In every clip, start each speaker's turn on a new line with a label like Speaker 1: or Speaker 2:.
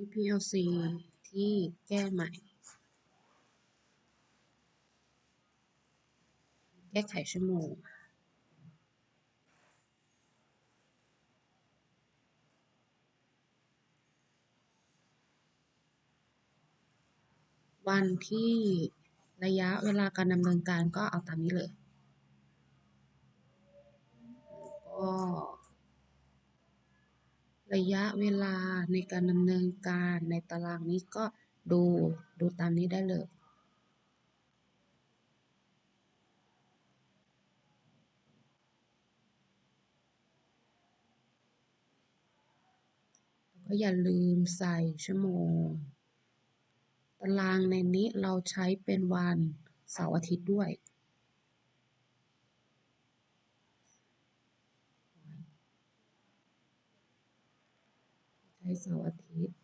Speaker 1: ที่ PLC ที่แก้ใหม่ แก้ไขชั่วโมงวันที่ระยะเวลาการดำเนินการก็เอาตามนี้เลย ก็ ระยะเวลาในการดำเนินการในตารางนี้ก็ดูดูตามนี้ได้เลย ก็อย่าลืมใส่ชั่วโมง ตารางในนี้เราใช้เป็นวันเสาร์อาทิตย์ด้วย ช้เสาร์อาทิตย์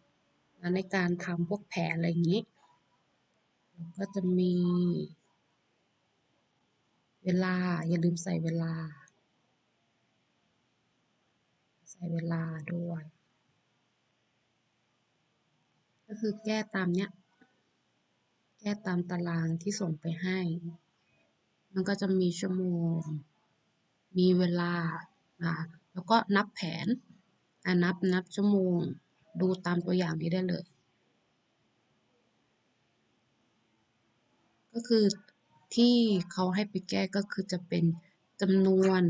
Speaker 1: ในการทำพวกแผนอะไรอย่างนี้ ก็จะมี เวลาอย่าลืมใส่เวลา ใส่เวลาด้วย ก็คือแก้ตามเนี้ย แก้ตามตารางที่ส่งไปให้ มันก็จะมีชั่วโมง มีเวลาอ่าแล้วก็นับแผน นับนับชั่วโมง ดูตามตัวอย่างนี้ได้เลย ก็คือที่เขาให้ไปแก้ก็คือจะเป็นจำนวน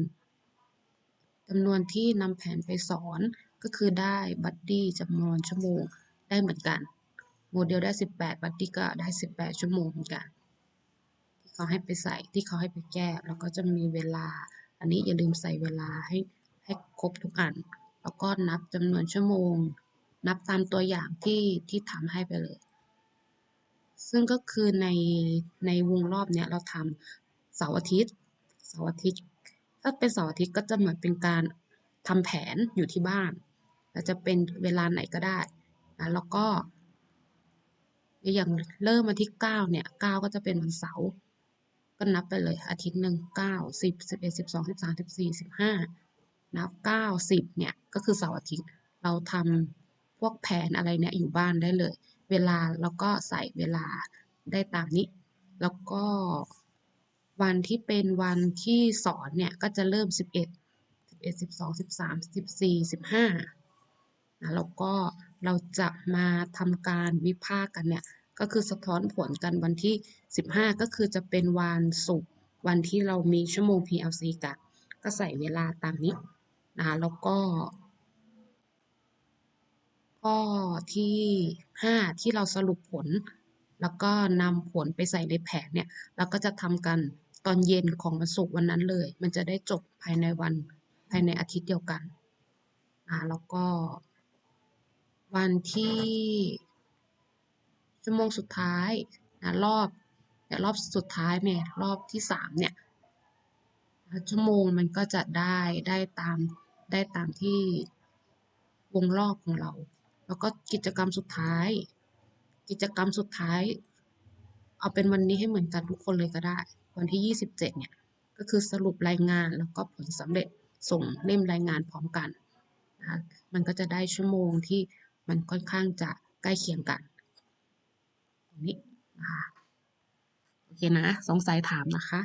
Speaker 1: จำนวนที่นำแผนไปสอนก็คือได้บัดดี้จำนวนชั่วโมงได้เหมือนกัน โมเดลได้ 18 บัดดี้ก็ได้ 18 ชั่วโมงเหมือนกันที่เขาให้ไปใส่ที่เขาให้ไปแก้แล้วก็จะมีเวลา อันนี้อย่าลืมใส่เวลาให้ให้ครบทุกอัน แล้วก็นับจำนวนชั่วโมง นับตามตัวอย่างที่ที่ทำให้ไปเลย ซึ่งก็คือในในวงรอบเนี้ยเราทำเสาร์อาทิตย์เสาร์อาทิตย์ถ้าเป็นเสาร์อาทิตย์ก็จะเหมือนเป็นการทำแผนอยู่ที่บ้านแล้วจะเป็นเวลาไหนก็ได้นะแล้วก็ อย่างเริ่มวันที่9เนี่ย9ก็จะเป็นวันเสาร์ก็นับไปเลยอาทิตย์หนึ่ง9 10 11 12 13 14 15 นับ9 10เนี่ยก็คือเสาร์อาทิตย์เราทำพวกแผนอะไรเนี่ยอยู่บ้านได้เลย เวลาเราก็ใส่เวลาได้ตามนี้ แล้วก็วันที่เป็นวันที่สอนเนี่ยก็จะเริ่ม 11 11 12 13 14 15นะแล้วก็เราจะมาทำการวิพากษ์กันเนี่ยก็คือสะท้อนผลกันวันที่ 15 ก็คือจะเป็นวันศุกร์วันที่เรามีชั่วโมง PLC กันก็ใส่เวลาตามนี้ นะแล้วก็ ข้อที่ 5 ที่เราสรุปผล แล้วก็นำผลไปใส่ในแผนเนี่ยเราก็จะทำกันตอนเย็นของวันศุกร์วันนั้นเลย มันจะได้จบภายในวันภายในอาทิตย์เดียวกันอ่าแล้วก็วันที่ชั่วโมงสุดท้ายนะรอบแต่รอบสุดท้ายเนี่ยรอบที่สามเนี่ยชั่วโมงมันก็จะได้ได้ตาม ได้ตามที่วงรอบของเรา แล้วก็กิจกรรมสุดท้าย กิจกรรมสุดท้าย เอาเป็นวันนี้ให้เหมือนกันทุกคนเลยก็ได้ วันที่ 27 เนี่ย ก็คือสรุปรายงานแล้วก็ผลสำเร็จส่งเล่มรายงานพร้อมกันนะมันก็จะได้ชั่วโมงที่มันค่อนข้างจะใกล้เคียงกันตรงนี้นะคะโอเคนะ สงสัยถามนะคะ